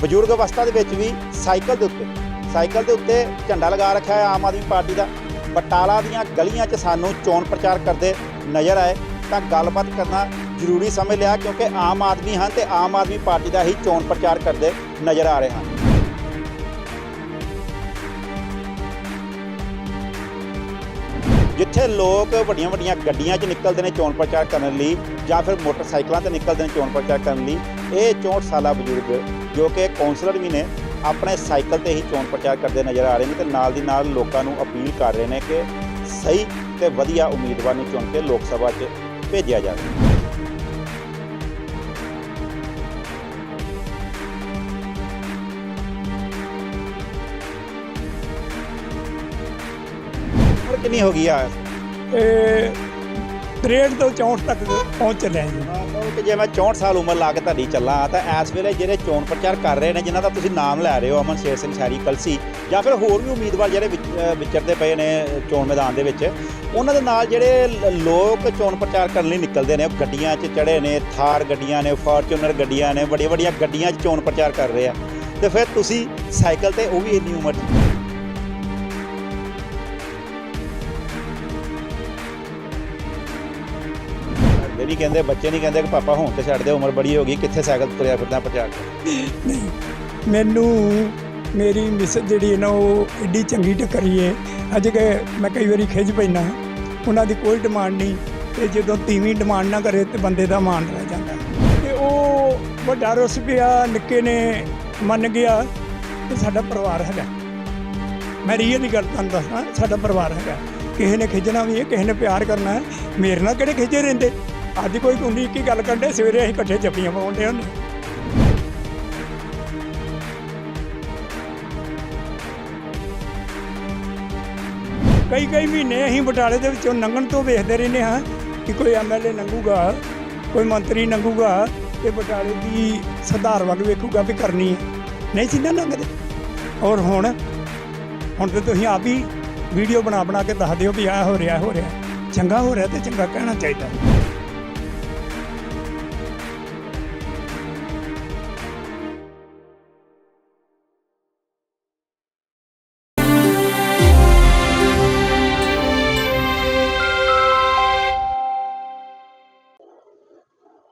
ਬਜ਼ੁਰਗ ਅਵਸਥਾ ਦੇ ਵਿੱਚ ਵੀ ਸਾਈਕਲ ਦੇ ਉੱਤੇ, ਸਾਈਕਲ ਦੇ ਉੱਤੇ ਝੰਡਾ ਲਗਾ ਰੱਖਿਆ ਹੈ ਆਮ ਆਦਮੀ ਪਾਰਟੀ ਦਾ। ਬਟਾਲਾ ਦੀਆਂ ਗਲੀਆਂ 'ਚ ਸਾਨੂੰ ਚੋਣ ਪ੍ਰਚਾਰ ਕਰਦੇ ਨਜ਼ਰ ਆਏ ਤਾਂ ਗੱਲਬਾਤ ਕਰਨਾ ਜ਼ਰੂਰੀ ਸਮਝ ਲਿਆ ਕਿਉਂਕਿ ਆਮ ਆਦਮੀ ਹਨ ਤੇ ਆਮ ਆਦਮੀ ਪਾਰਟੀ ਦਾ ਹੀ ਚੋਣ ਪ੍ਰਚਾਰ ਕਰਦੇ ਨਜ਼ਰ ਆ ਰਹੇ ਹਨ। ਜਿੱਥੇ ਲੋਕ ਵੱਡੀਆਂ ਵੱਡੀਆਂ ਗੱਡੀਆਂ 'ਚ ਨਿਕਲਦੇ ਨੇ ਚੋਣ ਪ੍ਰਚਾਰ ਕਰਨ ਲਈ ਜਾਂ ਫਿਰ ਮੋਟਰਸਾਈਕਲਾਂ ਤੇ ਨਿਕਲਦੇ ਨੇ ਚੋਣ ਪ੍ਰਚਾਰ ਕਰਨ ਲਈ, ਇਹ 64 ਸਾਲਾ ਬਜ਼ੁਰਗ ਜੋ ਕਿ ਕੌਂਸਲਰ ਵੀ ਨੇ, ਆਪਣੇ ਸਾਈਕਲ ਤੇ ਹੀ ਚੋਣ ਪ੍ਰਚਾਰ ਕਰਦੇ ਨਜ਼ਰ ਆ ਰਹੇ ਨੇ ਤੇ ਨਾਲ ਦੀ ਨਾਲ ਲੋਕਾਂ ਨੂੰ ਅਪੀਲ ਕਰ ਰਹੇ ਨੇ ਕਿ ਸਹੀ ਤੇ ਵਧੀਆ ਉਮੀਦਵਾਰ ਨੂੰ ਚੁਣ ਕੇ ਲੋਕ ਸਭਾ 'ਚ ਭੇਜਿਆ ਜਾਵੇ। ਕਿੰਨੀ ਹੋ ਗਈ ਆ? ਇਹ 63 ਤੋਂ 64 ਤੱਕ ਪਹੁੰਚ ਚੱਲੇ ਜੀ। ਕਿ ਜੇ ਮੈਂ 64 ਸਾਲ ਉਮਰ ਲਾ ਕੇ ਤੁਹਾਡੀ ਚੱਲਾਂ, ਤਾਂ ਇਸ ਵੇਲੇ ਜਿਹੜੇ ਚੋਣ ਪ੍ਰਚਾਰ ਕਰ ਰਹੇ ਨੇ, ਜਿਨ੍ਹਾਂ ਦਾ ਤੁਸੀਂ ਨਾਮ ਲੈ ਰਹੇ ਹੋ, ਅਮਨ ਸ਼ੇਰ ਸਿੰਘ ਸ਼ਹਿਰੀ, ਕਲਸੀ, ਜਾਂ ਫਿਰ ਹੋਰ ਵੀ ਉਮੀਦਵਾਰ ਜਿਹੜੇ ਵਿਚ- ਵਿਚਰਦੇ ਪਏ ਨੇ ਚੋਣ ਮੈਦਾਨ ਦੇ ਵਿੱਚ, ਉਹਨਾਂ ਦੇ ਨਾਲ ਜਿਹੜੇ ਲ- ਲੋਕ ਚੋਣ ਪ੍ਰਚਾਰ ਕਰਨ ਲਈ ਨਿਕਲਦੇ ਨੇ, ਉਹ ਗੱਡੀਆਂ 'ਚ ਚੜੇ ਨੇ, ਥਾਰ ਗੱਡੀਆਂ ਨੇ, ਫਾਰਚੂਨਰ ਗੱਡੀਆਂ ਨੇ ਵੱਡੀਆਂ ਵੱਡੀਆਂ ਗੱਡੀਆਂ 'ਚ ਚੋਣ ਪ੍ਰਚਾਰ ਕਰ ਰਹੇ ਆ। ਤੇ ਫਿਰ ਤੁਸੀਂ ਸਾਈਕਲ ਤੇ ਉਹ ਵੀ ਇੰਨੀ ਉਮਰ 'ਚ ਨਹੀਂ ਕਹਿੰਦੇ, ਬੱਚੇ ਨਹੀਂ ਕਹਿੰਦੇ ਕਿ ਪਾਪਾ ਹੁਣ ਤੇ ਛੱਡ ਦੇ, ਉਮਰ ਬੜੀ ਹੋ ਗਈ, ਕਿੱਥੇ ਸਾਈਕਲ ਤੇ ਤੁਰਿਆ ਫਿਰਦਾ ਪ੍ਰਚਾਰ ਕਰ ਨਹੀਂ ਮੈਨੂੰ ਮੇਰੀ ਮਿਸ ਜਿਹੜੀ ਹੈ ਨਾ, ਉਹ ਏਡੀ ਚੰਗੀ ਟੱਕਰੀ ਹੈ। ਅੱਜ ਕਿ ਮੈਂ ਕਈ ਵਾਰੀ ਖਿੱਚ ਪੈਣਾ ਉਹਨਾਂ ਦੀ ਕੋਈ ਡਿਮਾਂਡ ਨਹੀਂ। ਤੇ ਜਦੋਂ ਤੀਵੀਂ ਡਿਮਾਂਡ ਨਾ ਕਰੇ ਤੇ ਬੰਦੇ ਦਾ ਮਾਣ ਰਹਿ ਜਾਂਦਾ। ਤੇ ਉਹ ਵੱਡਾ ਰੁੱਸ ਪਿਆ ਨਿੱਕੇ ਨੇ ਮੰਨ ਗਿਆ ਤੇ ਸਾਡਾ ਪਰਿਵਾਰ ਹੈਗਾ। ਮੈਂ ਰੀਅਲੀ ਗੱਲ ਤੁਹਾਨੂੰ ਦੱਸਦਾ ਸਾਡਾ ਪਰਿਵਾਰ ਹੈਗਾ। ਕਿਸੇ ਨੇ ਖਿੱਚਣਾ ਵੀ ਹੈ, ਕਿਸੇ ਨੇ ਪਿਆਰ ਕਰਨਾ ਹੈ। ਮੇਰੇ ਨਾਲ ਕਿਹੜੇ ਖਿੱਚੇ ਰਹਿੰਦੇ? ਅੱਜ ਕੋਈ ਕੁੰਡੀ ਕੀ ਗੱਲ ਕਰਦੇ ਸਵੇਰੇ ਅਸੀਂ ਇਕੱਠੇ ਜੱਫੀਆਂ ਪਾਉਂਦੇ ਹੁੰਦੇ। ਕਈ ਕਈ ਮਹੀਨੇ ਅਸੀਂ ਬਟਾਲੇ ਦੇ ਵਿੱਚੋਂ ਲੰਘਣ ਤੋਂ ਵੇਖਦੇ ਰਹਿੰਦੇ ਹਾਂ ਕਿ ਕੋਈ ਐਮਐਲਏ ਲੰਘੂਗਾ ਕੋਈ ਮੰਤਰੀ ਲੰਘੂਗਾ ਤੇ ਬਟਾਲੇ ਦੀ ਸੁਧਾਰ ਵੱਲ ਵੇਖੂਗਾ ਵੀ ਕਰਨੀ ਹੈ। ਨਹੀਂ ਸੀ ਨਾ ਲੰਘਦੇ ਔਰ ਹੁਣ ਹੁਣ ਤੇ ਤੁਸੀਂ ਆਪ ਹੀ ਵੀਡੀਓ ਬਣਾ ਬਣਾ ਕੇ ਦੱਸ ਦਿਓ ਵੀ ਆਹ ਹੋ ਰਿਹਾ ਹੋ ਰਿਹਾ। ਚੰਗਾ ਹੋ ਰਿਹਾ ਤੇ ਚੰਗਾ ਕਹਿਣਾ ਚਾਹੀਦਾ।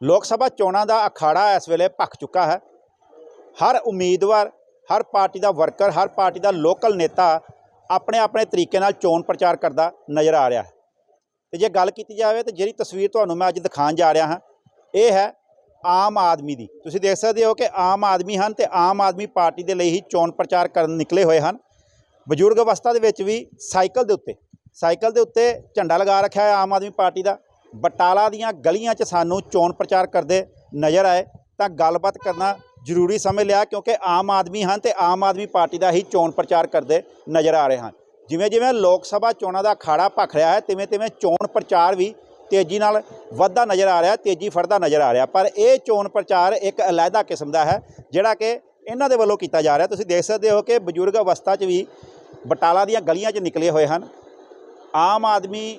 ਲੋਕ ਸਭਾ ਚੋਣਾਂ ਦਾ ਅਖਾੜਾ ਇਸ ਵੇਲੇ ਭਖ ਚੁੱਕਾ ਹੈ। ਹਰ ਉਮੀਦਵਾਰ, ਹਰ ਪਾਰਟੀ ਦਾ ਵਰਕਰ, ਹਰ ਪਾਰਟੀ ਦਾ ਲੋਕਲ ਨੇਤਾ ਆਪਣੇ ਆਪਣੇ ਤਰੀਕੇ ਨਾਲ ਚੋਣ ਪ੍ਰਚਾਰ ਕਰਦਾ ਨਜ਼ਰ ਆ ਰਿਹਾ ਹੈ। ਤੇ ਜੇ ਗੱਲ ਕੀਤੀ ਜਾਵੇ ਤਾਂ ਜਿਹੜੀ ਤਸਵੀਰ ਤੁਹਾਨੂੰ ਮੈਂ ਅੱਜ ਦਿਖਾਉਣ ਜਾ ਰਿਹਾ ਹਾਂ, ਇਹ ਹੈ ਆਮ ਆਦਮੀ ਦੀ। ਤੁਸੀਂ ਦੇਖ ਸਕਦੇ ਹੋ ਕਿ ਆਮ ਆਦਮੀ ਹਨ ਤੇ ਆਮ ਆਦਮੀ ਪਾਰਟੀ ਦੇ ਲਈ ਹੀ ਚੋਣ ਪ੍ਰਚਾਰ ਕਰਨ ਨਿਕਲੇ ਹੋਏ ਹਨ। ਬਜ਼ੁਰਗ ਅਵਸਥਾ ਦੇ ਵਿੱਚ ਵੀ ਸਾਈਕਲ ਦੇ ਉੱਤੇ, ਸਾਈਕਲ ਦੇ ਉੱਤੇ ਝੰਡਾ ਲਗਾ ਰੱਖਿਆ ਹੈ ਆਮ ਆਦਮੀ ਪਾਰਟੀ ਦਾ। ਬਟਾਲਾ ਦੀਆਂ ਗਲੀਆਂ 'ਚ ਸਾਨੂੰ ਚੋਣ ਪ੍ਰਚਾਰ ਕਰਦੇ ਨਜ਼ਰ ਆਏ ਤਾਂ ਗੱਲਬਾਤ ਕਰਨਾ ਜ਼ਰੂਰੀ ਸਮਝ ਲਿਆ ਕਿਉਂਕਿ ਆਮ ਆਦਮੀ ਹਨ ਤੇ ਆਮ ਆਦਮੀ ਪਾਰਟੀ ਦਾ ਹੀ ਚੋਣ ਪ੍ਰਚਾਰ ਕਰਦੇ ਨਜ਼ਰ ਆ ਰਹੇ ਹਨ। ਜਿਵੇਂ ਜਿਵੇਂ ਲੋਕ ਸਭਾ ਚੋਣਾਂ ਦਾ ਅਖਾੜਾ ਭਖ ਰਿਹਾ ਹੈ, ਤਿਵੇਂ ਤਿਵੇਂ ਚੋਣ ਪ੍ਰਚਾਰ ਵੀ ਤੇਜ਼ੀ ਨਾਲ ਵੱਧਦਾ ਨਜ਼ਰ ਆ ਰਿਹਾ, ਤੇਜ਼ੀ ਫੜਦਾ ਨਜ਼ਰ ਆ ਰਿਹਾ। ਪਰ ਇਹ ਚੋਣ ਪ੍ਰਚਾਰ ਇੱਕ ਅਲੱਗਾ ਕਿਸਮ ਦਾ ਹੈ, ਜਿਹੜਾ ਕਿ ਇਹਨਾਂ ਦੇ ਵੱਲੋਂ ਕੀਤਾ ਜਾ ਰਿਹਾ। ਤੁਸੀਂ ਦੇਖ ਸਕਦੇ ਹੋ ਕਿ ਬਜ਼ੁਰਗ ਅਵਸਥਾ 'ਚ ਵੀ ਬਟਾਲਾ ਦੀਆਂ ਗਲੀਆਂ 'ਚ ਨਿਕਲੇ ਹੋਏ ਹਨ। ਆਮ ਆਦਮੀ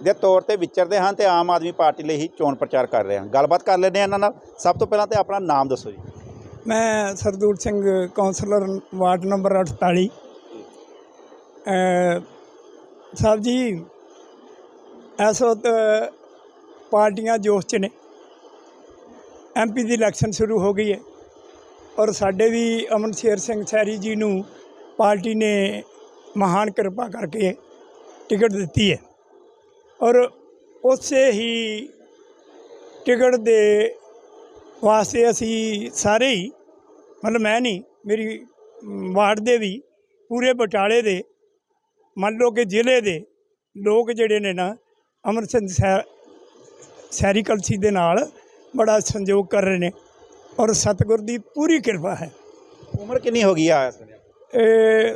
ਦੇ ਤੌਰ ਤੇ ਵਿਚਰਦੇ ਹਨ ਤੇ ਆਮ ਆਦਮੀ ਪਾਰਟੀ ਲਈ ਹੀ ਚੋਣ ਪ੍ਰਚਾਰ ਕਰ ਰਹੇ ਹਨ। ਗੱਲਬਾਤ ਕਰ ਲੈਂਦੇ ਹਾਂ ਇਹਨਾਂ ਨਾਲ। ਸਭ ਤੋਂ ਪਹਿਲਾਂ ਤੇ ਆਪਣਾ ਨਾਮ ਦੱਸੋ ਜੀ। ਮੈਂ Sardul Singh councillor ward number 48 ਸਾਹਿਬ ਜੀ, ਇਸ ਵਕਤ ਪਾਰਟੀਆਂ ਜੋਸ਼ 'ਚ ਨੇ। ਐਮਪੀ ਦੀ ਇਲੈਕਸ਼ਨ ਸ਼ੁਰੂ ਹੋ ਗਈ ਹੈ ਔਰ ਸਾਡੇ ਵੀ ਅਮਨ ਸ਼ੇਰ ਸਿੰਘ ਸੈਰੀ ਜੀ ਨੂੰ ਪਾਰਟੀ ਨੇ ਮਹਾਨ ਕਿਰਪਾ ਕਰਕੇ ਟਿਕਟ ਦਿੱਤੀ ਹੈ। ਔਰ ਉਸੇ ਹੀ ਟਿਕਟ ਦੇ ਵਾਸਤੇ ਅਸੀਂ ਸਾਰੇ ਹੀ ਮਤਲਬ ਮੈਂ ਨਹੀਂ ਮੇਰੀ ਵਾਰਡ ਦੇ ਵੀ ਪੂਰੇ ਬਟਾਲੇ ਦੇ ਮੰਨ ਲਓ ਕਿ ਜ਼ਿਲ੍ਹੇ ਦੇ ਲੋਕ ਜਿਹੜੇ ਨੇ ਨਾ ਅਮਰ ਸਿੰਘ ਸੈਰੀ ਕਲਸੀ ਦੇ ਨਾਲ ਬੜਾ ਸੰਯੋਗ ਕਰ ਰਹੇ ਨੇ ਔਰ ਸਤਿਗੁਰ ਦੀ ਪੂਰੀ ਕਿਰਪਾ ਹੈ। ਉਮਰ ਕਿੰਨੀ ਹੋ ਗਈ ਆ ਇਸ ਵੇਲੇ? ਇਹ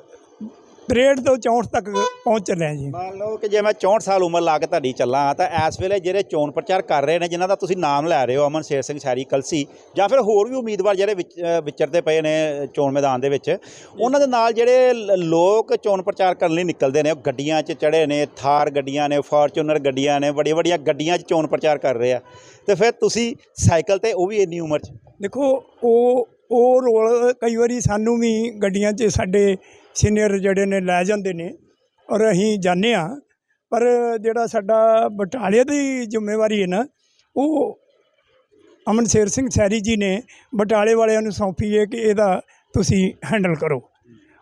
63 ਤੋਂ 64 ਤੱਕ ਪਹੁੰਚ ਚੱਲੇ ਜੀ। ਮੰਨ ਲਓ ਕਿ ਜੇ ਮੈਂ 64 ਸਾਲ ਉਮਰ ਲਾ ਕੇ ਤੁਹਾਡੀ ਚੱਲਾਂ ਤਾਂ ਇਸ ਵੇਲੇ ਜਿਹੜੇ ਚੋਣ ਪ੍ਰਚਾਰ ਕਰ ਰਹੇ ਨੇ ਜਿਨ੍ਹਾਂ ਦਾ ਤੁਸੀਂ ਨਾਮ ਲੈ ਰਹੇ ਹੋ ਅਮਨ ਸ਼ੇਰ ਸਿੰਘ ਸ਼ਹਿਰੀ ਕਲਸੀ ਜਾਂ ਫਿਰ ਹੋਰ ਵੀ ਉਮੀਦਵਾਰ ਜਿਹੜੇ ਵਿਚ- ਵਿਚਰਦੇ ਪਏ ਨੇ ਚੋਣ ਮੈਦਾਨ ਦੇ ਵਿੱਚ ਉਹਨਾਂ ਦੇ ਨਾਲ ਜਿਹੜੇ ਲੋਕ ਚੋਣ ਪ੍ਰਚਾਰ ਕਰਨ ਲਈ ਨਿਕਲਦੇ ਨੇ ਉਹ ਗੱਡੀਆਂ 'ਚ ਚੜੇ ਨੇ ਥਾਰ ਗੱਡੀਆਂ ਨੇ ਫਾਰਚੂਨਰ ਗੱਡੀਆਂ ਨੇ ਵੱਡੀਆਂ ਵੱਡੀਆਂ ਗੱਡੀਆਂ 'ਚ ਚੋਣ ਪ੍ਰਚਾਰ ਕਰ ਰਹੇ ਆ। ਤੇ ਫਿਰ ਤੁਸੀਂ ਸਾਈਕਲ ਤੇ ਉਹ ਵੀ ਇੰਨੀ ਉਮਰ 'ਚ? ਦੇਖੋ ਉਹ ਉਹ ਰੋਲ ਕਈ ਵਾਰੀ ਸਾਨੂੰ ਵੀ ਗੱਡੀਆਂ 'ਚ ਸਾਡੇ ਸੀਨੀਅਰ ਜਿਹੜੇ ਨੇ ਲੈ ਜਾਂਦੇ ਨੇ ਔਰ ਅਸੀਂ ਜਾਂਦੇ ਆ ਪਰ ਜਿਹੜਾ ਸਾਡਾ ਬਟਾਲੇ ਦੀ ਜ਼ਿੰਮੇਵਾਰੀ ਹੈ ਨਾ, ਉਹ ਅਮਨ ਸ਼ੇਰ ਸਿੰਘ ਸੈਰੀ ਜੀ ਨੇ ਬਟਾਲੇ ਵਾਲਿਆਂ ਨੂੰ ਸੌਂਪੀ ਹੈ ਕਿ ਇਹਦਾ ਤੁਸੀਂ ਹੈਂਡਲ ਕਰੋ।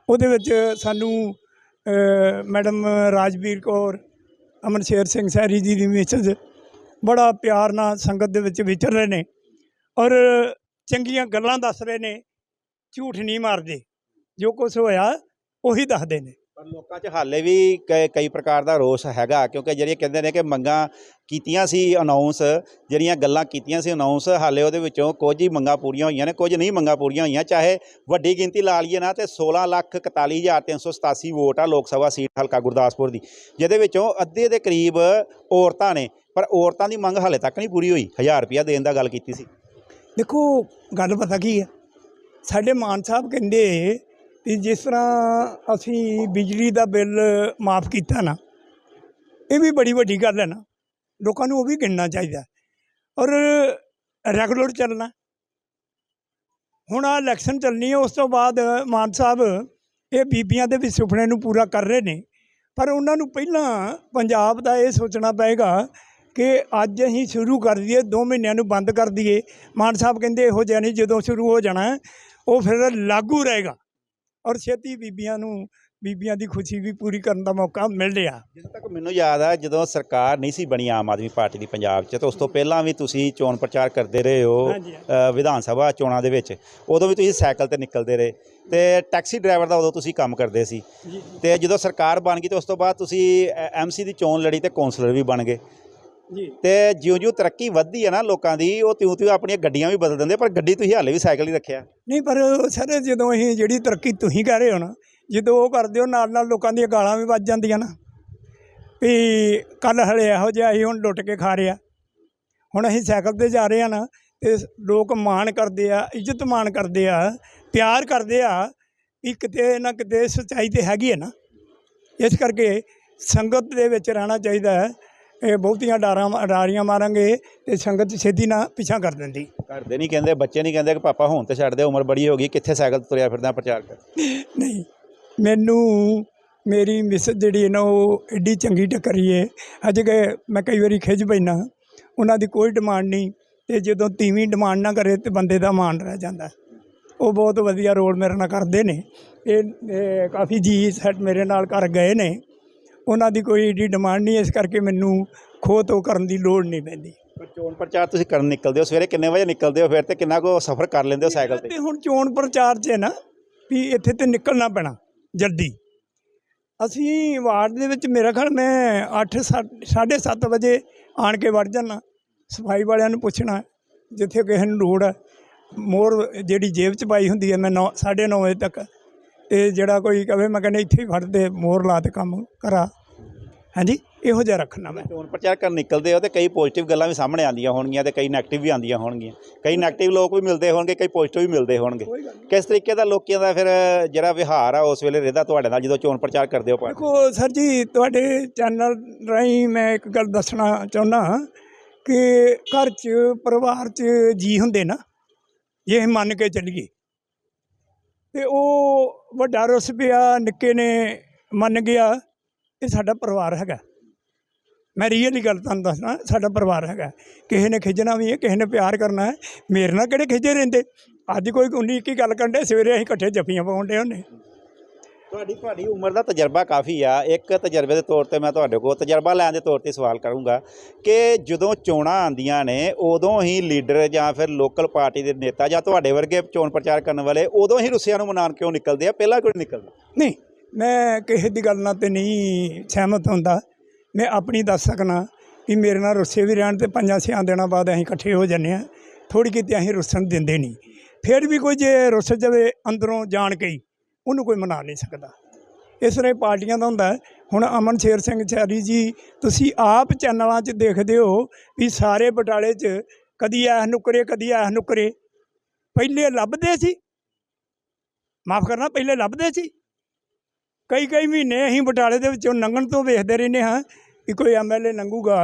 ਉਹਦੇ ਵਿੱਚ ਸਾਨੂੰ ਮੈਡਮ ਰਾਜਵੀਰ ਕੌਰ, ਅਮਨ ਸ਼ੇਰ ਸਿੰਘ ਸੈਰੀ ਜੀ ਦੀ ਮਿਸਜ ਬੜਾ ਪਿਆਰ ਨਾਲ ਸੰਗਤ ਦੇ ਵਿੱਚ ਵਿਚਰ ਰਹੇ ਨੇ ਔਰ ਚੰਗੀਆਂ ਗੱਲਾਂ ਦੱਸ ਰਹੇ ਨੇ, ਝੂਠ ਨਹੀਂ ਮਾਰਦੇ। ਜੋ ਕੁਝ ਹੋਇਆ ਉਹੀ ਦੱਸਦੇ ਨੇ। ਪਰ ਲੋਕਾਂ 'ਚ ਹਾਲੇ ਵੀ ਕਈ ਪ੍ਰਕਾਰ ਦਾ ਰੋਸ ਹੈਗਾ ਕਿਉਂਕਿ ਜਿਹੜੀਆਂ ਕਹਿੰਦੇ ਨੇ ਕਿ ਮੰਗਾਂ ਕੀਤੀਆਂ ਸੀ ਅਨਾਉਂਸ ਜਿਹੜੀਆਂ ਗੱਲਾਂ ਕੀਤੀਆਂ ਸੀ ਅਨਾਉਂਸ ਹਾਲੇ ਉਹਦੇ ਵਿੱਚੋਂ ਕੁਝ ਹੀ ਮੰਗਾਂ ਪੂਰੀਆਂ ਹੋਈਆਂ ਨੇ ਕੁਝ ਨਹੀਂ ਮੰਗਾਂ ਪੂਰੀਆਂ ਹੋਈਆਂ ਚਾਹੇ ਵੱਡੀ ਗਿਣਤੀ ਲਾ ਲਈਏ ਨਾ ਤੇ 16 ਲੱਖ 41387 ਵੋਟ ਆ ਲੋਕ ਸਭਾ ਸੀਟ ਹਲਕਾ ਗੁਰਦਾਸਪੁਰ ਦੀ ਜਿਹਦੇ ਵਿੱਚੋਂ ਅੱਧੇ ਦੇ ਕਰੀਬ ਔਰਤਾਂ ਨੇ ਪਰ ਔਰਤਾਂ ਦੀ ਮੰਗ ਹਾਲੇ ਤੱਕ ਨਹੀਂ ਪੂਰੀ ਹੋਈ 1000 ਰੁਪਇਆ ਦੇਣ ਦਾ ਗੱਲ ਕੀਤੀ ਸੀ। ਦੇਖੋ ਗੱਲ ਪਤਾ ਕੀ ਹੈ? ਸਾਡੇ ਮਾਨ ਸਾਹਿਬ ਕਹਿੰਦੇ ਵੀ ਜਿਸ ਤਰ੍ਹਾਂ ਅਸੀਂ ਬਿਜਲੀ ਦਾ ਬਿੱਲ ਮਾਫ ਕੀਤਾ ਨਾ, ਇਹ ਵੀ ਬੜੀ ਵੱਡੀ ਗੱਲ ਹੈ ਨਾ। ਲੋਕਾਂ ਨੂੰ ਉਹ ਵੀ ਗਿਣਨਾ ਚਾਹੀਦਾ ਔਰ ਰੈਗੂਲਰ ਚੱਲਣਾ। ਹੁਣ ਆ ਇਲੈਕਸ਼ਨ ਚੱਲਣੀ ਹੈ, ਉਸ ਤੋਂ ਬਾਅਦ ਮਾਨ ਸਾਹਿਬ ਇਹ ਬੀਬੀਆਂ ਦੇ ਵੀ ਸੁਪਨੇ ਨੂੰ ਪੂਰਾ ਕਰ ਰਹੇ ਨੇ। ਪਰ ਉਹਨਾਂ ਨੂੰ ਪਹਿਲਾਂ ਪੰਜਾਬ ਦਾ ਇਹ ਸੋਚਣਾ ਪਏਗਾ ਕਿ ਅੱਜ ਅਸੀਂ ਸ਼ੁਰੂ ਕਰ ਦਈਏ 2 ਮਹੀਨਿਆਂ ਨੂੰ ਬੰਦ ਕਰ ਦਈਏ। ਮਾਨ ਸਾਹਿਬ ਕਹਿੰਦੇ ਇਹੋ ਜਿਹਾ ਨਹੀਂ, ਜਦੋਂ ਸ਼ੁਰੂ ਹੋ ਜਾਣਾ, ਉਹ ਫਿਰ ਲਾਗੂ ਰਹੇਗਾ। ਔਰ ਛੇਤੀ ਬੀਬੀਆਂ ਨੂੰ ਬੀਬੀਆਂ ਦੀ ਖੁਸ਼ੀ ਵੀ ਪੂਰੀ ਕਰਨ ਦਾ ਮੌਕਾ ਮਿਲ ਰਿਹਾ। ਜਿੱਥੇ ਤੱਕ ਮੈਨੂੰ ਯਾਦ ਆ ਜਦੋਂ ਸਰਕਾਰ ਨਹੀਂ ਸੀ ਬਣੀ ਆਮ ਆਦਮੀ ਪਾਰਟੀ ਦੀ ਪੰਜਾਬ 'ਚ ਤੇ ਉਸ ਤੋਂ ਪਹਿਲਾਂ ਵੀ ਤੁਸੀਂ ਚੋਣ ਪ੍ਰਚਾਰ ਕਰਦੇ ਰਹੇ ਹੋ ਵਿਧਾਨ ਸਭਾ ਚੋਣਾਂ ਦੇ ਵਿੱਚ। ਉਦੋਂ ਵੀ ਤੁਸੀਂ ਸਾਈਕਲ ਤੇ ਨਿਕਲਦੇ ਰਹੇ। ਤੇ ਟੈਕਸੀ ਡਰਾਈਵਰ ਦਾ ਉਦੋਂ ਤੁਸੀਂ ਕੰਮ ਕਰਦੇ ਸੀ। ਤੇ ਜਦੋਂ ਸਰਕਾਰ ਬਣ ਗਈ ਤੇ ਉਸ ਤੋਂ ਬਾਅਦ ਤੁਸੀਂ ਐਮਸੀ ਦੀ ਚੋਣ ਲੜੀ ਤੇ ਕੌਂਸਲਰ ਵੀ ਬਣ ਗਏ। ਤੇ ਜਿਉਂ-ਜਿਉਂ ਤਰੱਕੀ ਵੱਧਦੀ ਹੈ ਨਾ ਲੋਕਾਂ ਦੀ ਉਹ ਤਿਉਂ-ਤਿਉਂ ਆਪਣੀਆਂ ਗੱਡੀਆਂ ਵੀ ਬਦਲ ਦਿੰਦੇ ਪਰ ਗੱਡੀ ਤੁਸੀਂ ਹਾਲੇ ਵੀ ਸਾਈਕਲ ਹੀ ਰੱਖਿਆ। ਨਹੀਂ ਪਰ ਸਰ ਜਦੋਂ ਅਸੀਂ ਜਿਹੜੀ ਤਰੱਕੀ ਤੁਸੀਂ ਕਰ ਰਹੇ ਹੋ ਨਾ ਜਦੋਂ ਉਹ ਕਰਦੇ ਹੋ ਨਾਲ ਨਾਲ ਲੋਕਾਂ ਦੀਆਂ ਗਾਲਾਂ ਵੀ ਵੱਜ ਜਾਂਦੀਆਂ ਨਾ। ਵੀ ਕੱਲ ਹਲੇ ਇਹੋ ਜਿਹਾ ਅਸੀਂ ਹੁਣ ਲੁੱਟ ਕੇ ਖਾ ਰਿਹਾ। ਹੁਣ ਅਸੀਂ ਸਾਈਕਲ ਤੇ ਜਾ ਰਹੇ ਆ ਨਾ ਤੇ ਲੋਕ ਮਾਣ ਕਰਦੇ ਆ ਇੱਜ਼ਤ ਮਾਣ ਕਰਦੇ ਆ ਪਿਆਰ ਕਰਦੇ ਆ ਵੀ ਕਿਤੇ ਨਾ ਕਿਤੇ ਸੱਚਾਈ ਤੇ ਹੈਗੀ ਹੈ ਨਾ। ਇਸ ਕਰਕੇ ਸੰਗਤ ਦੇ ਵਿੱਚ ਰਹਿਣਾ ਚਾਹੀਦਾ ਹੈ। ਇਹ ਬਹੁਤੀਆਂ ਡਾਰਾਂ ਡਾਰੀਆਂ ਮਾਰਾਂਗੇ ਤੇ ਸੰਗਤ ਛੇਤੀ ਨਾ ਪਿੱਛਾ ਕਰ ਦਿੰਦੀ। ਘਰ ਦੇ ਨਹੀਂ ਕਹਿੰਦੇ ਬੱਚੇ ਨਹੀਂ ਕਹਿੰਦੇ ਕਿ ਪਾਪਾ ਹੁਣ ਤੇ ਛੱਡ ਦੇ ਉਮਰ ਬੜੀ ਹੋ ਗਈ ਕਿੱਥੇ ਸਾਈਕਲ ਤੁਰਿਆ ਫਿਰਦਾ ਪ੍ਰਚਾਰ ਕਰ। ਨਹੀਂ ਮੈਨੂੰ ਮੇਰੀ ਮਿਸ ਜਿਹੜੀ ਨਾ ਉਹ ਐਡੀ ਚੰਗੀ ਟੱਕਰੀ ਹੈ। ਅੱਜ ਕਿ ਮੈਂ ਕਈ ਵਾਰੀ ਖਿੱਚ ਪੈਣਾ ਉਹਨਾਂ ਦੀ ਕੋਈ ਡਿਮਾਂਡ ਨਹੀਂ ਤੇ ਜਦੋਂ ਤੀਵੀਂ ਡਿਮਾਂਡ ਨਾ ਕਰੇ ਤੇ ਬੰਦੇ ਦਾ ਮਾਣ ਰਹਿ ਜਾਂਦਾ। ਉਹ ਬਹੁਤ ਵਧੀਆ ਰੋਲ ਮੇਰੇ ਨਾਲ ਕਰਦੇ ਨੇ। ਇਹ ਕਾਫੀ ਜੀ ਸੈਟ ਮੇਰੇ ਨਾਲ ਕਰ ਗਏ ਨੇ। ਉਹਨਾਂ ਦੀ ਕੋਈ ਏਡੀ ਡਿਮਾਂਡ ਨਹੀਂ ਇਸ ਕਰਕੇ ਮੈਨੂੰ ਖੋਹ ਤੋਂ ਕਰਨ ਦੀ ਲੋੜ ਨਹੀਂ ਪੈਂਦੀ। ਪਰ ਚੋਣ ਪ੍ਰਚਾਰ ਤੁਸੀਂ ਕਰਨ ਨਿਕਲਦੇ ਹੋ ਸਵੇਰੇ ਕਿੰਨੇ ਵਜੇ ਨਿਕਲਦੇ ਹੋ ਫਿਰ ਤੇ ਕਿੰਨਾ ਕੋ ਸਫ਼ਰ ਕਰ ਲੈਂਦੇ ਹੋ ਸਾਈਕਲ ਤੇ? ਤੇ ਹੁਣ ਚੋਣ ਪ੍ਰਚਾਰ 'ਚ ਹੈ ਨਾ ਵੀ ਇੱਥੇ ਤੇ ਨਿਕਲਣਾ ਪੈਣਾ ਜਲਦੀ। ਅਸੀਂ ਵਾਰਡ ਦੇ ਵਿੱਚ ਮੇਰਾ ਖਿਆਲ ਮੈਂ 8 7:30 ਵਜੇ ਆਣ ਕੇ ਵੜ ਜਾਣਾ ਸਫ਼ਾਈ ਵਾਲਿਆਂ ਨੂੰ ਪੁੱਛਣਾ ਜਿੱਥੇ ਕਿਸੇ ਨੂੰ ਲੋੜ ਹੈ ਮੋਰ ਜਿਹੜੀ ਜੇਬ 'ਚ ਪਾਈ ਹੁੰਦੀ ਹੈ ਮੈਂ 9 9:30 ਵਜੇ ਤੱਕ ਤੇ ਜਿਹੜਾ ਕੋਈ ਕਵੇ ਮੈਂ ਕਹਿੰਦਾ ਇੱਥੇ ਹੀ ਫੜ ਦੇ ਮੋਰ ਲਾ ਤੇ ਕੰਮ ਕਰਾ। ਹਾਂਜੀ ਇਹੋ ਜਿਹਾ ਰੱਖਣਾ ਮੈਂ। ਚੋਣ ਪ੍ਰਚਾਰ ਕਰਨ ਨਿਕਲਦੇ ਹੋ ਤੇ ਕਈ ਪੋਜ਼ਿਟਿਵ ਗੱਲਾਂ ਵੀ ਸਾਹਮਣੇ ਆਉਂਦੀਆਂ ਹੋਣਗੀਆਂ ਤੇ ਕਈ ਨੈਗੇਟਿਵ ਵੀ ਆਉਂਦੀਆਂ ਹੋਣਗੀਆਂ। ਕਈ ਨੈਗੇਟਿਵ ਲੋਕ ਵੀ ਮਿਲਦੇ ਹੋਣਗੇ ਕਈ ਪੋਜ਼ਿਟਿਵ ਵੀ ਮਿਲਦੇ ਹੋਣਗੇ। ਕਿਸ ਤਰੀਕੇ ਦਾ ਲੋਕਾਂ ਦਾ ਫਿਰ ਜਿਹੜਾ ਵਿਹਾਰ ਆ ਉਸ ਵੇਲੇ ਰਹਿੰਦਾ ਤੁਹਾਡੇ ਨਾਲ ਜਦੋਂ ਚੋਣ ਪ੍ਰਚਾਰ ਕਰਦੇ ਹੋ ਦੇਖੋ ਸਰ ਜੀ ਤੁਹਾਡੇ ਚੈਨਲ ਰਾਹੀਂ ਮੈਂ ਇੱਕ ਗੱਲ ਦੱਸਣਾ ਚਾਹੁੰਦਾ ਕਿ ਘਰ 'ਚ ਪਰਿਵਾਰ 'ਚ ਜੀ ਹੁੰਦੇ ਨਾ ਅਸੀਂ ਮੰਨ ਕੇ ਚੱਲੀਏ। ਤੇ ਉਹ ਵੱਡਾ ਰੁੱਸ ਪਿਆ ਨਿੱਕੇ ਨੇ ਮੰਨ ਗਿਆ ਇਹ ਸਾਡਾ ਪਰਿਵਾਰ ਹੈਗਾ। ਮੈਂ ਰੀਅਲੀ ਗੱਲ ਤੁਹਾਨੂੰ ਦੱਸਣਾ ਸਾਡਾ ਪਰਿਵਾਰ ਹੈਗਾ। ਕਿਸੇ ਨੇ ਖਿੱਚਣਾ ਵੀ ਹੈ, ਕਿਸੇ ਨੇ ਪਿਆਰ ਕਰਨਾ ਹੈ, ਮੇਰੇ ਨਾਲ ਕਿਹੜੇ ਖਿੱਚੇ ਰਹਿੰਦੇ? ਅੱਜ ਕੋਈ ਉਨੀ ਇੱਕੀ ਗੱਲ ਕਰਨ ਕੰਡੇ ਸਵੇਰੇ ਅਸੀਂ ਇਕੱਠੇ ਜੱਫੀਆਂ ਪਾਉਂਦੇ ਹੁੰਦੇ। ਤੁਹਾਡੀ ਤੁਹਾਡੀ ਉਮਰ ਦਾ ਤਜਰਬਾ ਕਾਫੀ ਆ। ਇੱਕ ਤਜਰਬੇ ਦੇ ਤੌਰ ਤੇ ਮੈਂ ਤੁਹਾਡੇ ਕੋਲ ਤਜਰਬਾ ਲੈਣ ਦੇ ਤੌਰ ਤੇ ਸਵਾਲ ਕਰੂੰਗਾ ਕਿ ਜਦੋਂ ਚੋਣਾਂ ਆਉਂਦੀਆਂ ਨੇ, ਉਦੋਂ ਹੀ ਲੀਡਰ ਜਾਂ ਫਿਰ ਲੋਕਲ ਪਾਰਟੀ ਦੇ ਨੇਤਾ ਜਾਂ ਤੁਹਾਡੇ ਵਰਗੇ ਚੋਣ ਪ੍ਰਚਾਰ ਕਰਨ ਵਾਲੇ ਉਦੋਂ ਹੀ ਰੁੱਸਿਆਂ ਨੂੰ ਮਨਾਉਣ ਕਿਉਂ ਨਿਕਲਦੇ ਆ? ਪਹਿਲਾਂ ਕਿਉਂ ਨਹੀਂ ਨਿਕਲਦੇ? ਨਹੀਂ, ਮੈਂ ਕਿਸੇ ਦੀ ਗੱਲ ਨਾਲ ਤੇ ਨਹੀਂ ਸਹਿਮਤ ਹੁੰਦਾ। ਮੈਂ ਆਪਣੀ ਦੱਸ ਸਕਣਾ ਕਿ ਮੇਰੇ ਨਾਲ ਰੁੱਸੇ ਵੀ ਰਹਿਣ ਤੇ ਪੰਜਾਂ ਛਿਆਂ ਦਿਨਾਂ ਬਾਅਦ ਅਸੀਂ ਇਕੱਠੇ ਹੋ ਜੰਨੇ ਆ ਥੋੜੀ ਕਿਤੇ ਅਸੀਂ ਰੁੱਸਣ ਦਿੰਦੇ ਨਹੀਂ। ਫਿਰ ਵੀ ਕੋਈ ਜੇ ਰੁੱਸ ਜਾਵੇ ਅੰਦਰੋਂ ਜਾਣ ਕੇ ਹੀ। ਉਹਨੂੰ ਕੋਈ ਮਨਾ ਨਹੀਂ ਸਕਦਾ। ਇਸ ਤਰ੍ਹਾਂ ਪਾਰਟੀਆਂ ਦਾ ਹੁੰਦਾ ਹੁਣ ਅਮਨ ਸ਼ੇਰ ਸਿੰਘ ਚਾਰੀ ਜੀ, ਤੁਸੀਂ ਆਪ ਚੈਨਲਾਂ 'ਚ ਦੇਖਦੇ ਹੋ ਵੀ ਸਾਰੇ ਬਟਾਲੇ 'ਚ ਕਦੀ ਐਸ ਨੁਕਰੇ, ਕਦੀ ਐਸ ਨੁਕਰੇ। ਪਹਿਲੇ ਲੱਭਦੇ ਸੀ। ਮਾਫ ਕਰਨਾ, ਪਹਿਲੇ ਲੱਭਦੇ ਸੀ। ਕਈ ਕਈ ਮਹੀਨੇ ਅਸੀਂ ਬਟਾਲੇ ਦੇ ਵਿੱਚੋਂ ਲੰਘਣ ਤੋਂ ਵੇਖਦੇ ਰਹਿੰਦੇ ਹਾਂ ਕਿ ਕੋਈ ਐਮਐਲਏ ਲੰਘੂਗਾ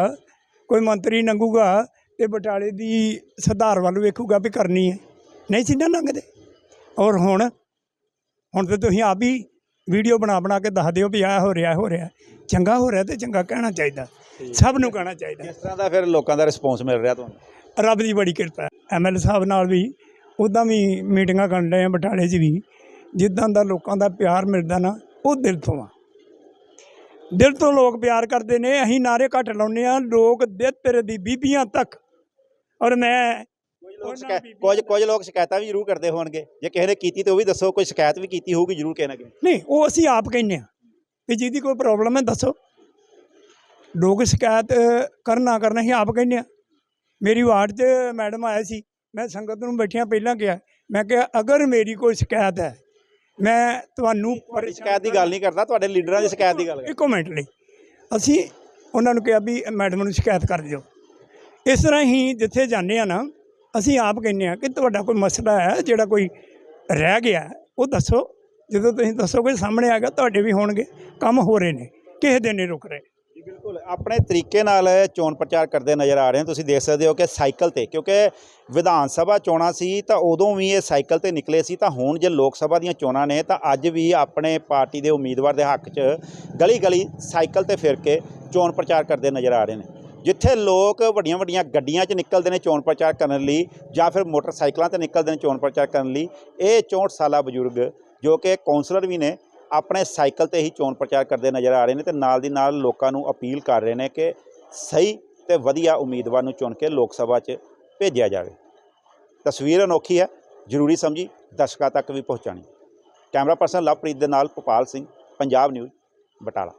ਕੋਈ ਮੰਤਰੀ ਲੰਘੂਗਾ ਤੇ ਬਟਾਲੇ ਦੀ ਸੁਧਾਰ ਵੱਲ ਵੇਖੂਗਾ ਵੀ ਕਰਨੀ ਹੈ। ਨਹੀਂ ਸੀ ਨਾ ਲੰਘਦੇ ਔਰ ਹੁਣ ਹੁਣ ਤੇ ਤੁਸੀਂ ਆਪ ਹੀ ਵੀਡੀਓ ਬਣਾ ਬਣਾ ਕੇ ਦੱਸ ਦਿਓ ਵੀ ਆਹ ਹੋ ਰਿਹਾ ਹੋ ਰਿਹਾ। ਚੰਗਾ ਹੋ ਰਿਹਾ ਤੇ ਚੰਗਾ ਕਹਿਣਾ ਚਾਹੀਦਾ। ਸਭ ਨੂੰ ਕਹਿਣਾ ਚਾਹੀਦਾ। ਕਿਸ ਤਰ੍ਹਾਂ ਦਾ ਫਿਰ ਲੋਕਾਂ ਦਾ ਰਿਸਪੌਂਸ ਮਿਲ ਰਿਹਾ ਤੁਹਾਨੂੰ? ਰੱਬ ਦੀ ਬੜੀ ਕਿਰਪਾ ਐਮਐਲ ਸਾਹਿਬ ਨਾਲ ਵੀ ਉੱਦਾਂ ਵੀ ਮੀਟਿੰਗਾਂ ਕਰਨ ਡਏ ਆ ਬਟਾਲੇ 'ਚ ਵੀ। ਜਿੱਦਾਂ ਦਾ ਲੋਕਾਂ ਦਾ ਪਿਆਰ ਮਿਲਦਾ ਨਾ ਉਹ ਦਿਲ ਤੋਂ ਆ। ਦਿਲ ਤੋਂ ਲੋਕ ਪਿਆਰ ਕਰਦੇ ਨੇ ਅਸੀਂ ਨਾਰੇ ਘੱਟ ਲਾਉਂਦੇ ਆ ਲੋਕ ਦਿਲ ਤੇਰੇ ਦੀ ਬੀਬੀਆਂ ਤੱਕ। ਔਰ ਮੈਂ ਸ਼ਿਕਾਇਤ ਕੁਝ ਕੁਝ ਲੋਕ ਸ਼ਿਕਾਇਤਾਂ ਵੀ ਜ਼ਰੂਰ ਕਰਦੇ ਹੋਣਗੇ। ਜੇ ਕਿਸੇ ਨੇ ਕੀਤੀ ਤੇ ਉਹ ਵੀ ਦੱਸੋ ਕੋਈ ਸ਼ਿਕਾਇਤ ਵੀ ਕੀਤੀ ਹੋਊਗੀ ਜ਼ਰੂਰ ਨਾ ਕਿਸੇ ਨਹੀਂ ਉਹ ਅਸੀਂ ਆਪ ਕਹਿੰਦੇ ਆ ਕਿ ਜਿਹਦੀ ਕੋਈ ਪ੍ਰੋਬਲਮ ਹੈ ਦੱਸੋ। ਲੋਕ ਸ਼ਿਕਾਇਤ ਕਰਨ ਕਰਨ ਅਸੀਂ ਆਪ ਕਹਿੰਦੇ ਆ ਮੇਰੀ ਵਾਰਡ 'ਚ ਮੈਡਮ ਆਏ ਸੀ ਮੈਂ ਸੰਗਤ ਨੂੰ ਬੈਠਿਆਂ ਪਹਿਲਾਂ ਕਿਹਾ ਮੈਂ ਕਿਹਾ ਅਗਰ ਮੇਰੀ ਕੋਈ ਸ਼ਿਕਾਇਤ ਹੈ ਮੈਂ ਤੁਹਾਨੂੰ ਸ਼ਿਕਾਇਤ ਦੀ ਗੱਲ ਨਹੀਂ ਕਰਦਾ ਤੁਹਾਡੇ ਲੀਡਰਾਂ ਦੀ ਸ਼ਿਕਾਇਤ ਦੀ ਗੱਲ ਕਰ ਇੱਕੋ ਮਿੰਟ ਲਈ। ਅਸੀਂ ਉਹਨਾਂ ਨੂੰ ਕਿਹਾ ਵੀ ਮੈਡਮ ਨੂੰ ਸ਼ਿਕਾਇਤ ਕਰ ਦਿਓ। ਇਸ ਤਰ੍ਹਾਂ ਹੀ ਜਿੱਥੇ ਜਾਂਦੇ ਆ ਨਾ ਅਸੀਂ ਆਪ ਕਹਿੰਦੇ ਆ ਕਿ ਤੁਹਾਡਾ ਕੋਈ ਮਸਲਾ ਹੈ, ਜਿਹੜਾ ਕੋਈ ਰਹਿ ਗਿਆ ਉਹ ਦੱਸੋ। ਜਦੋਂ ਤੁਸੀਂ ਦੱਸੋਗੇ, ਸਾਹਮਣੇ ਆ ਗਿਆ, ਤੁਹਾਡੇ ਵੀ ਹੋਣਗੇ, ਕੰਮ ਹੋ ਰਹੇ ਨੇ, ਕਿਸੇ ਦੇ ਨਹੀਂ ਰੁਕ ਰਹੇ। ਬਿਲਕੁਲ। ਆਪਣੇ ਤਰੀਕੇ ਨਾਲ ਚੋਣ ਪ੍ਰਚਾਰ ਕਰਦੇ ਨਜ਼ਰ ਆ ਰਹੇ ਹੋ, ਤੁਸੀਂ ਦੇਖ ਸਕਦੇ ਹੋ ਕਿ ਸਾਈਕਲ ਤੇ, ਕਿਉਂਕਿ ਵਿਧਾਨ ਸਭਾ ਚੋਣਾਂ ਸੀ, ਤਾਂ ਉਦੋਂ ਵੀ ਇਹ ਸਾਈਕਲ ਤੇ ਨਿਕਲੇ ਸੀ, ਤਾਂ ਹੁਣ ਜੇ ਲੋਕ ਸਭਾ ਦੀਆਂ ਚੋਣਾਂ ਨੇ, ਤਾਂ ਅੱਜ ਵੀ ਆਪਣੇ ਪਾਰਟੀ ਦੇ ਉਮੀਦਵਾਰ ਦੇ ਹੱਕ 'ਚ ਗਲੀ ਗਲੀ ਸਾਈਕਲ ਤੇ ਫਿਰ ਕੇ ਚੋਣ ਪ੍ਰਚਾਰ ਕਰਦੇ ਨਜ਼ਰ ਆ ਰਹੇ ਨੇ। ਜਿੱਥੇ ਲੋਕ ਵੱਡੀਆਂ ਵੱਡੀਆਂ ਗੱਡੀਆਂ 'ਚ ਨਿਕਲਦੇ ਨੇ ਚੋਣ ਪ੍ਰਚਾਰ ਕਰਨ ਲਈ ਜਾਂ ਫਿਰ ਮੋਟਰਸਾਈਕਲਾਂ ਤੇ ਨਿਕਲਦੇ ਨੇ ਚੋਣ ਪ੍ਰਚਾਰ ਕਰਨ ਲਈ, ਇਹ 64 ਸਾਲਾ ਬਜ਼ੁਰਗ ਜੋ ਕਿ ਕੌਂਸਲਰ ਵੀ ਨੇ, ਆਪਣੇ ਸਾਈਕਲ ਤੇ ਹੀ ਚੋਣ ਪ੍ਰਚਾਰ ਕਰਦੇ ਨਜ਼ਰ ਆ ਰਹੇ ਨੇ ਤੇ ਨਾਲ ਦੀ ਨਾਲ ਲੋਕਾਂ ਨੂੰ ਅਪੀਲ ਕਰ ਰਹੇ ਨੇ ਕਿ ਸਹੀ ਤੇ ਵਧੀਆ ਉਮੀਦਵਾਰ ਨੂੰ ਚੁਣ ਕੇ ਲੋਕ ਸਭਾ 'ਚ ਭੇਜਿਆ ਜਾਵੇ। ਤਸਵੀਰ ਅਨੋਖੀ ਹੈ, ਜ਼ਰੂਰੀ ਸਮਝੀ, ਦਰਸ਼ਕਾਂ ਤੱਕ ਵੀ ਪਹੁੰਚਾਣੀ ਕੈਮਰਾ ਪਰਸਨ ਲਵਪ੍ਰੀਤ ਦੇ ਨਾਲ ਭੋਪਾਲ ਸਿੰਘ, ਪੰਜਾਬ ਨਿਊਜ਼, ਬਟਾਲਾ।